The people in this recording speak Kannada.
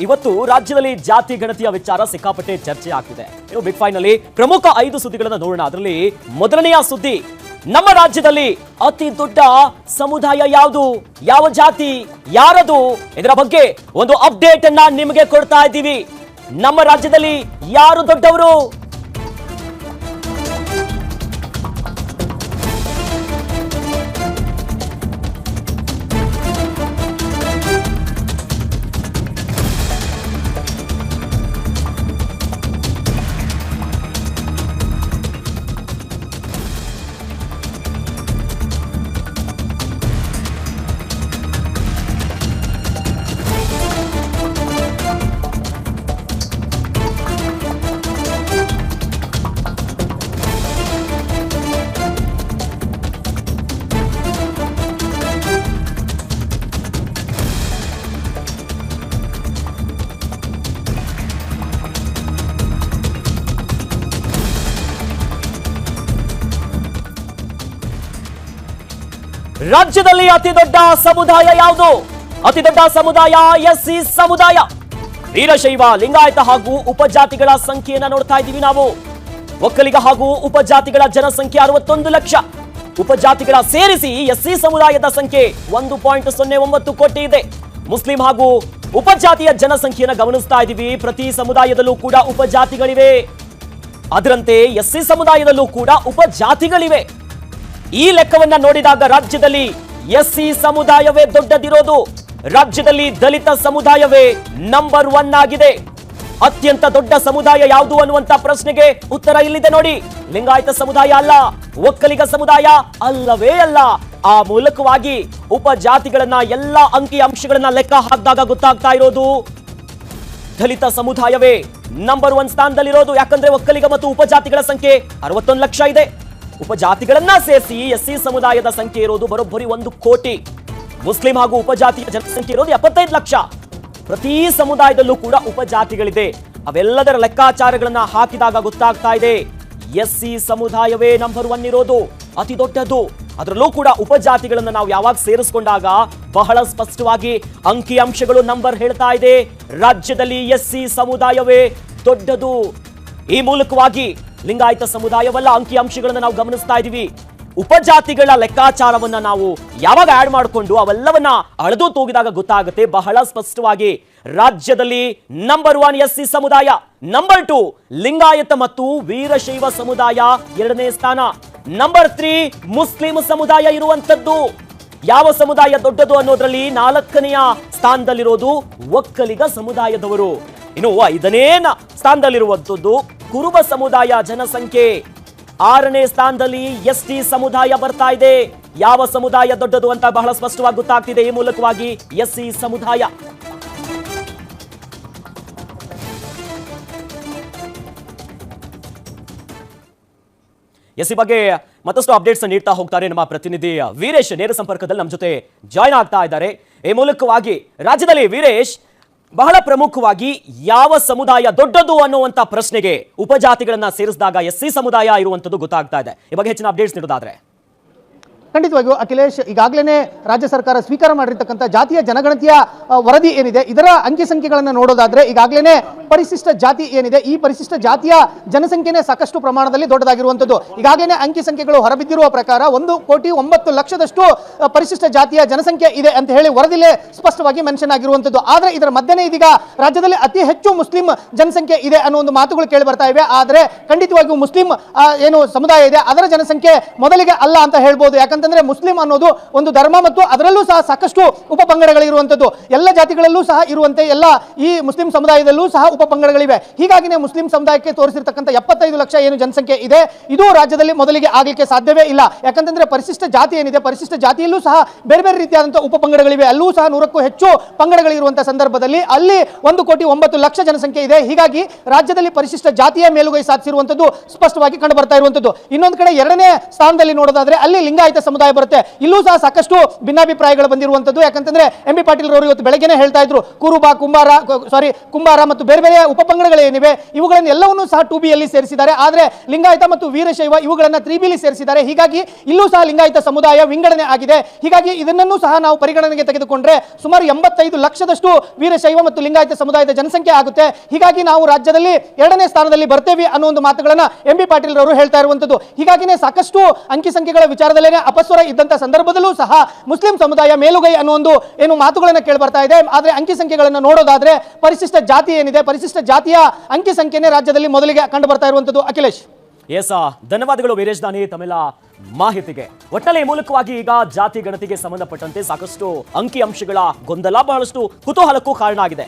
ಇವತ್ತು ರಾಜ್ಯದಲ್ಲಿ ಜಾತಿ ಗಣತಿಯ ವಿಚಾರ ಸಿಕ್ಕಾಪಟ್ಟೆ ಚರ್ಚೆ ಆಗ್ತಿದೆ. ಇನ್ನು ಬಿಗ್ ಫೈವ್ನಲ್ಲಿ ಪ್ರಮುಖ ಐದು ಸುದ್ದಿಗಳನ್ನ ನೋಡೋಣ. ಅದರಲ್ಲಿ ಮೊದಲನೆಯ ಸುದ್ದಿ, ನಮ್ಮ ರಾಜ್ಯದಲ್ಲಿ ಅತಿ ದೊಡ್ಡ ಸಮುದಾಯ ಯಾವುದು? ಯಾವ ಜಾತಿ? ಯಾರದು? ಇದರ ಬಗ್ಗೆ ಒಂದು ಅಪ್ಡೇಟ್ ಅನ್ನ ನಿಮಗೆ ಕೊಡ್ತಾ ಇದ್ದೀವಿ. ನಮ್ಮ ರಾಜ್ಯದಲ್ಲಿ ಯಾರು ದೊಡ್ಡವರು? ರಾಜ್ಯದಲ್ಲಿ ಅತಿ ದೊಡ್ಡ ಸಮುದಾಯ ಯಾವುದು? ಅತಿ ದೊಡ್ಡ ಸಮುದಾಯ, ಎಸ್ಸಿ ಸಮುದಾಯ. ವೀರಶೈವ, ಲಿಂಗಾಯತ ಹಾಗೂ ಉಪಜಾತಿಗಳ ಸಂಖ್ಯೆಯನ್ನ ನೋಡ್ತಾ ಇದ್ದೀವಿ ನಾವು. ಒಕ್ಕಲಿಗ ಹಾಗೂ ಉಪಜಾತಿಗಳ ಜನಸಂಖ್ಯೆ ಅರವತ್ತೊಂದು ಲಕ್ಷ. ಉಪಜಾತಿಗಳ ಸೇರಿಸಿ ಎಸ್ಸಿ ಸಮುದಾಯದ ಸಂಖ್ಯೆ ಒಂದು ಪಾಯಿಂಟ್ ಸೊನ್ನೆ ಒಂಬತ್ತು ಕೋಟಿ ಇದೆ. ಮುಸ್ಲಿಂ ಹಾಗೂ ಉಪಜಾತಿಯ ಜನಸಂಖ್ಯೆಯನ್ನು ಗಮನಿಸ್ತಾ ಇದ್ದೀವಿ. ಪ್ರತಿ ಸಮುದಾಯದಲ್ಲೂ ಕೂಡ ಉಪಜಾತಿಗಳಿವೆ. ಅದರಂತೆ ಎಸ್ಸಿ ಸಮುದಾಯದಲ್ಲೂ ಕೂಡ ಉಪಜಾತಿಗಳಿವೆ. ಈ ಲೆಕ್ಕವನ್ನ ನೋಡಿದಾಗ ರಾಜ್ಯದಲ್ಲಿ ಎಸ್ಸಿ ಸಮುದಾಯವೇ ದೊಡ್ಡದಿರೋದು. ರಾಜ್ಯದಲ್ಲಿ ದಲಿತ ಸಮುದಾಯವೇ ನಂಬರ್ ಒನ್ ಆಗಿದೆ. ಅತ್ಯಂತ ದೊಡ್ಡ ಸಮುದಾಯ ಯಾವುದು ಅನ್ನುವಂತ ಪ್ರಶ್ನೆಗೆ ಉತ್ತರ ಇಲ್ಲಿದೆ ನೋಡಿ. ಲಿಂಗಾಯತ ಸಮುದಾಯ ಅಲ್ಲ, ಒಕ್ಕಲಿಗ ಸಮುದಾಯ ಅಲ್ಲವೇ ಅಲ್ಲ. ಆ ಮೂಲಕವಾಗಿ ಉಪಜಾತಿಗಳನ್ನ ಎಲ್ಲಾ ಅಂಕಿ ಅಂಶಗಳನ್ನ ಲೆಕ್ಕ ಹಾಕಿದಾಗ ಗೊತ್ತಾಗ್ತಾ ಇರೋದು. ದಲಿತ ಸಮುದಾಯವೇ ನಂಬರ್ ಒನ್ ಸ್ಥಾನದಲ್ಲಿರೋದು. ಯಾಕಂದ್ರೆ ಒಕ್ಕಲಿಗ ಮತ್ತು ಉಪಜಾತಿಗಳ ಸಂಖ್ಯೆ ಅರವತ್ತೊಂದು ಲಕ್ಷ ಇದೆ. ಉಪಜಾತಿಗಳನ್ನ ಸೇರಿಸಿ ಎಸ್ಸಿ ಸಮುದಾಯದ ಸಂಖ್ಯೆ ಇರೋದು ಬರೋಬ್ಬರಿ ಒಂದು ಕೋಟಿ. ಮುಸ್ಲಿಂ ಹಾಗೂ ಉಪಜಾತಿಯ ಜನಸಂಖ್ಯೆ ಇರೋದು ಎಪ್ಪತ್ತೈದು ಲಕ್ಷ. ಪ್ರತಿ ಸಮುದಾಯದಲ್ಲೂ ಕೂಡ ಉಪಜಾತಿಗಳಿದೆ. ಅವೆಲ್ಲದರ ಲೆಕ್ಕಾಚಾರಗಳನ್ನ ಹಾಕಿದಾಗ ಗೊತ್ತಾಗ್ತಾ ಇದೆ. ಎಸ್ಸಿ ಸಮುದಾಯವೇ ನಂಬರ್ ಒನ್ ಇರೋದು, ಅತಿ ದೊಡ್ಡದು. ಅದರಲ್ಲೂ ಕೂಡ ಉಪಜಾತಿಗಳನ್ನ ನಾವು ಯಾವಾಗ ಸೇರಿಸಿಕೊಂಡಾಗ ಬಹಳ ಸ್ಪಷ್ಟವಾಗಿ ಅಂಕಿ ಅಂಶಗಳು ನಂಬರ್ ಹೇಳ್ತಾ ಇದೆ. ರಾಜ್ಯದಲ್ಲಿ ಎಸ್ಸಿ ಸಮುದಾಯವೇ ದೊಡ್ಡದು. ಈ ಮೂಲಕವಾಗಿ ಲಿಂಗಾಯತ ಸಮುದಾಯವಲ್ಲ ಅಂಕಿ ಅಂಶಗಳನ್ನ ನಾವು ಗಮನಿಸ್ತಾ ಇದೀವಿ. ಉಪಜಾತಿಗಳ ಲೆಕ್ಕಾಚಾರವನ್ನ ನಾವು ಯಾವಾಗ ಆಡ್ ಮಾಡಿಕೊಂಡು ಅವೆಲ್ಲವನ್ನ ಅಳೆದು ತೂಗಿದಾಗ ಗೊತ್ತಾಗುತ್ತೆ. ಬಹಳ ಸ್ಪಷ್ಟವಾಗಿ ರಾಜ್ಯದಲ್ಲಿ ನಂಬರ್ ಒನ್ ಎಸ್ ಸಿ ಸಮುದಾಯ ನಂಬರ್ ಟು ಲಿಂಗಾಯತ ಮತ್ತು ವೀರಶೈವ ಸಮುದಾಯ ಎರಡನೇ ಸ್ಥಾನ. ನಂಬರ್ ತ್ರೀ ಮುಸ್ಲಿಂ ಸಮುದಾಯ ಇರುವಂತದ್ದು ಯಾವ ಸಮುದಾಯ ದೊಡ್ಡದು ಅನ್ನೋದ್ರಲ್ಲಿ ನಾಲ್ಕನೆಯ ಸ್ಥಾನದಲ್ಲಿರೋದು ಒಕ್ಕಲಿಗ ಸಮುದಾಯದವರು. ಇನ್ನು ಐದನೇ ಸ್ಥಾನದಲ್ಲಿರುವಂತದ್ದು ಕುರುಬ ಸಮುದಾಯ ಜನಸಂಖ್ಯೆ. ಆರನೇ ಸ್ಥಾನದಲ್ಲಿ ಎಸ್ ಟಿ ಸಮುದಾಯ ಬರ್ತಾ ಇದೆ. ಯಾವ ಸಮುದಾಯ ದೊಡ್ಡದು ಅಂತ ಬಹಳ ಸ್ಪಷ್ಟವಾಗಿ ಗೊತ್ತಾಗ್ತಿದೆ. ಈ ಮೂಲಕವಾಗಿ ಎಸ್ ಸಿ ಸಮುದಾಯ. ಎಸ್ ಬಗ್ಗೆ ಮತ್ತಷ್ಟು ಅಪ್ಡೇಟ್ಸ್ ನೀಡ್ತಾ ಹೋಗ್ತಾರೆ ನಮ್ಮ ಪ್ರತಿನಿಧಿ ವೀರೇಶ್. ನೇರ ಸಂಪರ್ಕದಲ್ಲಿ ನಮ್ಮ ಜೊತೆ ಜಾಯ್ನ್ ಆಗ್ತಾ ಇದ್ದಾರೆ. ಈ ಮೂಲಕವಾಗಿ ರಾಜ್ಯದಲ್ಲಿ ವೀರೇಶ್ ಬಹಳ ಪ್ರಮುಖವಾಗಿ ಯಾವ ಸಮುದಾಯ ದೊಡ್ಡದು ಅನ್ನುವಂತ ಪ್ರಶ್ನೆಗೆ ಉಪಜಾತಿಗಳನ್ನ ಸೇರಿಸಿದಾಗ ಎಸ್ ಸಿ ಸಮುದಾಯ ಇರುವಂತದ್ದು ಗೊತ್ತಾಗ್ತಾ ಇದೆ. ಈ ಬಗ್ಗೆ ಹೆಚ್ಚಿನ ಅಪ್ಡೇಟ್ಸ್ ನೀಡೋದಾದ್ರೆ. ಖಂಡಿತವಾಗಿಯೂ ಅಖಿಲೇಶ್ ಈಗಾಗಲೇ ರಾಜ್ಯ ಸರ್ಕಾರ ಸ್ವೀಕಾರ ಮಾಡಿರ್ತಕ್ಕಂಥ ಜಾತಿಯ ಜನಗಣತಿಯ ವರದಿ ಏನಿದೆ, ಇದರ ಅಂಕಿ ಸಂಖ್ಯೆಗಳನ್ನು ನೋಡೋದಾದ್ರೆ ಈಗಾಗಲೇ ಪರಿಶಿಷ್ಟ ಜಾತಿ ಏನಿದೆ, ಈ ಪರಿಶಿಷ್ಟ ಜಾತಿಯ ಜನಸಂಖ್ಯೆನೇ ಸಾಕಷ್ಟು ಪ್ರಮಾಣದಲ್ಲಿ ದೊಡ್ಡದಾಗಿರುವಂಥದ್ದು. ಈಗಾಗಲೇ ಅಂಕಿ ಸಂಖ್ಯೆಗಳು ಹೊರಬಿದ್ದಿರುವ ಪ್ರಕಾರ ಒಂದು ಕೋಟಿ ಒಂಬತ್ತು ಲಕ್ಷದಷ್ಟು ಪರಿಶಿಷ್ಟ ಜಾತಿಯ ಜನಸಂಖ್ಯೆ ಇದೆ ಅಂತ ಹೇಳಿ ವರದಿಲೇ ಸ್ಪಷ್ಟವಾಗಿ ಮೆನ್ಷನ್ ಆಗಿರುವಂಥದ್ದು. ಆದರೆ ಇದರ ಮಧ್ಯೆ ಇದೀಗ ರಾಜ್ಯದಲ್ಲಿ ಅತಿ ಹೆಚ್ಚು ಮುಸ್ಲಿಂ ಜನಸಂಖ್ಯೆ ಇದೆ ಅನ್ನೋ ಒಂದು ಮಾತುಗಳು ಕೇಳಿ ಬರ್ತಾ ಇವೆ. ಆದರೆ ಖಂಡಿತವಾಗಿಯೂ ಮುಸ್ಲಿಂ ಏನು ಸಮುದಾಯ ಇದೆ, ಅದರ ಜನಸಂಖ್ಯೆ ಮೊದಲಿಗೆ ಅಲ್ಲ ಅಂತ ಹೇಳ್ಬೋದು. ಯಾಕಂತಂದ್ರೆ ಮುಸ್ಲಿಂ ಅನ್ನೋದು ಒಂದು ಧರ್ಮ ಮತ್ತು ಅದರಲ್ಲೂ ಸಹ ಸಾಕಷ್ಟು ಉಪಪಂಗಡಗಳಿರುವಂಥದ್ದು. ಎಲ್ಲ ಜಾತಿಗಳಲ್ಲೂ ಸಹ ಇರುವಂತೆ, ಎಲ್ಲ ಈ ಮುಸ್ಲಿಂ ಸಮುದಾಯದಲ್ಲೂ ಸಹ ಉಪಪಂಗಡಗಳಿವೆ ಹೀಗಾಗಿನೇ ಮುಸ್ಲಿಂ ಸಮುದಾಯಕ್ಕೆ ತೋರಿಸಿರ್ತಕ್ಕಂಥ ಎಪ್ಪತ್ತೈದು ಲಕ್ಷ ಏನು ಜನಸಂಖ್ಯೆ ಇದೆ. ಇದು ರಾಜ್ಯದಲ್ಲಿ ಮೊದಲಿಗೆ ಆಗಲಿಕ್ಕೆ ಸಾಧ್ಯವೇ ಇಲ್ಲ. ಯಾಕಂತಂದ್ರೆ ಪರಿಶಿಷ್ಟ ಜಾತಿ ಏನಿದೆ, ಪರಿಶಿಷ್ಟ ಜಾತಿಯಲ್ಲೂ ಸಹ ಬೇರೆ ಬೇರೆ ರೀತಿಯಾದಂತಹ ಉಪಪಂಗಡಗಳಿವೆ ಅಲ್ಲೂ ಸಹ ನೂರಕ್ಕೂ ಹೆಚ್ಚು ಪಂಗಡಗಳಿರುವಂತಹ ಸಂದರ್ಭದಲ್ಲಿ ಅಲ್ಲಿ ಒಂದು ಕೋಟಿ ಒಂಬತ್ತು ಲಕ್ಷ ಜನಸಂಖ್ಯೆ ಇದೆ. ಹೀಗಾಗಿ ರಾಜ್ಯದಲ್ಲಿ ಪರಿಶಿಷ್ಟ ಜಾತಿಯ ಮೇಲುಗೈ ಸಾಧಿಸಿರುವಂತದ್ದು ಸ್ಪಷ್ಟವಾಗಿ ಕಂಡು ಬರ್ತಾ ಇರುವಂತದ್ದು ಇನ್ನೊಂದು ಕಡೆ ಎರಡನೇ ಸ್ಥಾನದಲ್ಲಿ ನೋಡೋದಾದ್ರೆ ಅಲ್ಲಿ ಲಿಂಗಾಯತ ಸಮುದಾಯ ಬರುತ್ತೆ. ಇಲ್ಲೂ ಸಹ ಸಾಕಷ್ಟು ಭಿನ್ನಾಭಿಪ್ರಾಯಗಳು ಬಂದಿರುವಂತದ್ದು ಯಾಕಂತಂದ್ರೆ ಎಂ ಬಿ ಪಾಟೀಲ್ ಅವರು ಇವತ್ತು ಬೆಳಗ್ಗೆನೆ ಹೇಳ್ತಾ ಇದ್ರು. ಕುರುಬ, ಕುಂಬಾರ ಸಾರಿ ಕುಂಬಾರ ಮತ್ತು ಬೇರೆ ಪಂಗಡಗಳೇ ಉಪಪಂಗಡಗಳೇನಿವೆ ಇವುಗಳನ್ನು ಎಲ್ಲವನ್ನೂ ಸಹ ಟು ಬಿಯಲ್ಲಿ ಸೇರಿಸಿದ್ದಾರೆ. ಆದರೆ ಲಿಂಗಾಯತ ಮತ್ತು ವೀರಶೈವ ಇವುಗಳನ್ನು ತ್ರೀ ಬಿಲಿ ಸೇರಿಸಿದ್ದಾರೆ. ಹೀಗಾಗಿ ಇಲ್ಲೂ ಸಹ ಲಿಂಗಾಯತ ಸಮುದಾಯ ವಿಂಗಡಣೆ ಆಗಿದೆ. ಹೀಗಾಗಿ ಇದನ್ನೂ ಸಹ ನಾವು ಪರಿಗಣನೆಗೆ ತೆಗೆದುಕೊಂಡ್ರೆ ಸುಮಾರು ಎಂಬತ್ತೈದು ಲಕ್ಷದಷ್ಟು ವೀರಶೈವ ಮತ್ತು ಲಿಂಗಾಯತ ಸಮುದಾಯದ ಜನಸಂಖ್ಯೆ ಆಗುತ್ತೆ. ಹೀಗಾಗಿ ನಾವು ರಾಜ್ಯದಲ್ಲಿ ಎರಡನೇ ಸ್ಥಾನದಲ್ಲಿ ಬರ್ತೇವೆ ಅನ್ನೋ ಒಂದು ಮಾತುಗಳನ್ನು ಎಂ ಬಿ ಪಾಟೀಲ್ ರವರು ಹೇಳ್ತಾ ಇರುವಂತದ್ದು ಹೀಗಾಗಿನೇ ಸಾಕಷ್ಟು ಅಂಕಿ ಸಂಖ್ಯೆಗಳ ವಿಚಾರದಲ್ಲೇ ಅಪಸ್ವರ ಇದ್ದಂತ ಸಂದರ್ಭದಲ್ಲೂ ಸಹ ಮುಸ್ಲಿಂ ಸಮುದಾಯ ಮೇಲುಗೈ ಅನ್ನೋ ಒಂದು ಏನು ಮಾತುಗಳನ್ನು ಕೇಳಿ ಬರ್ತಾ ಇದೆ. ಆದರೆ ಅಂಕಿ ಸಂಖ್ಯೆಗಳನ್ನು ನೋಡೋದಾದ್ರೆ ಪರಿಶಿಷ್ಟ ಜಾತಿ ಏನಿದೆ? ಪರಿಶಿಷ್ಟ ಜಾತಿಯ ಅಂಕಿ ಸಂಖ್ಯೆನೇ ರಾಜ್ಯದಲ್ಲಿ ಮೊದಲಿಗೆ ಕಂಡು ಬರ್ತಾ ಇರುವಂತದ್ದು ಅಖಿಲೇಶ್. ಎಸ್ ಧನ್ಯವಾದಗಳು ವೀರೇಶ್ ದಾನಿ, ತಮಿಳ ಮಾಹಿತಿಗೆ. ಒಟ್ಟಲ್ಲಿ ಮೂಲಕವಾಗಿ ಈಗ ಜಾತಿ ಗಣತಿಗೆ ಸಂಬಂಧಪಟ್ಟಂತೆ ಸಾಕಷ್ಟು ಅಂಕಿ ಅಂಶಗಳ ಗೊಂದಲ ಬಹಳಷ್ಟು ಕುತೂಹಲಕ್ಕೂ ಕಾರಣ ಆಗಿದೆ.